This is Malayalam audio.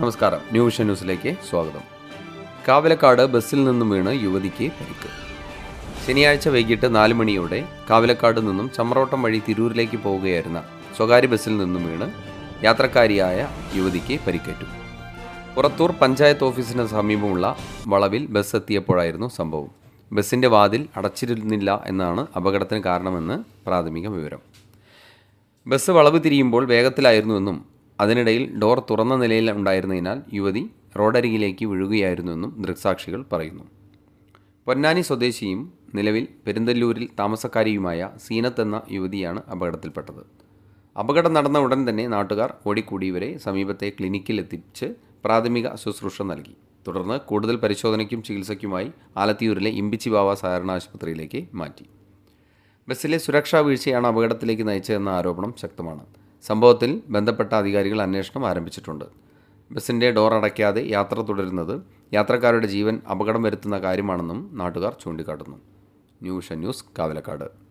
നമസ്കാരം. ന്യൂഷൻ ന്യൂസിലേക്ക് സ്വാഗതം. കാവലക്കാട് ബസ്സിൽ നിന്നും വീണ് യുവതിക്ക് പരിക്ക്. ശനിയാഴ്ച വൈകിട്ട് നാല് മണിയോടെ കാവലക്കാട് നിന്നും ചമ്രോട്ടം വഴി തിരൂരിലേക്ക് പോവുകയായിരുന്ന സ്വകാര്യ ബസ്സിൽ നിന്നും വീണ് യാത്രക്കാരിയായ യുവതിക്ക് പരിക്കേറ്റു. പുറത്തൂർ പഞ്ചായത്ത് ഓഫീസിന് സമീപമുള്ള വളവിൽ ബസ് എത്തിയപ്പോഴായിരുന്നു സംഭവം. ബസ്സിന്റെ വാതിൽ അടച്ചിരുന്നില്ല എന്നാണ് അപകടത്തിന് കാരണമെന്ന് പ്രാഥമിക വിവരം. ബസ് വളവ് തിരിയുമ്പോൾ വേഗത്തിലായിരുന്നുവെന്നും അതിനിടയിൽ ഡോർ തുറന്ന നിലയിൽ ഉണ്ടായിരുന്നതിനാൽ യുവതി റോഡരികിലേക്ക് വീഴുകയായിരുന്നുവെന്നും ദൃക്സാക്ഷികൾ പറയുന്നു. പൊന്നാനി സ്വദേശിയും നിലവിൽ പെരുന്തല്ലൂരിൽ താമസക്കാരിയുമായ സീനത്ത് എന്ന യുവതിയാണ് അപകടത്തിൽപ്പെട്ടത്. അപകടം നടന്ന ഉടൻ തന്നെ നാട്ടുകാർ ഓടിക്കൂടി ഇവരെ സമീപത്തെ ക്ലിനിക്കിൽ എത്തിച്ച് പ്രാഥമിക ശുശ്രൂഷ നൽകി. തുടർന്ന് കൂടുതൽ പരിശോധനയ്ക്കും ചികിത്സയ്ക്കുമായി ആലത്തിയൂരിലെ ഇമ്പിച്ചി ബാവ സഹകരണ ആശുപത്രിയിലേക്ക് മാറ്റി. ബസ്സിലെ സുരക്ഷാ വീഴ്ചയാണ് അപകടത്തിലേക്ക് നയിച്ചതെന്ന ആരോപണം ശക്തമാണ്. സംഭവത്തിൽ ബന്ധപ്പെട്ട അധികാരികൾ അന്വേഷണം ആരംഭിച്ചിട്ടുണ്ട്. ബസ്സിന്റെ ഡോർ അടയ്ക്കാതെ യാത്ര തുടരുന്നത് യാത്രക്കാരുടെ ജീവൻ അപകടം വരുത്തുന്ന കാര്യമാണെന്നും നാട്ടുകാർ ചൂണ്ടിക്കാട്ടുന്നു. ന്യൂഷൻ ന്യൂസ് കാവലക്കാട്.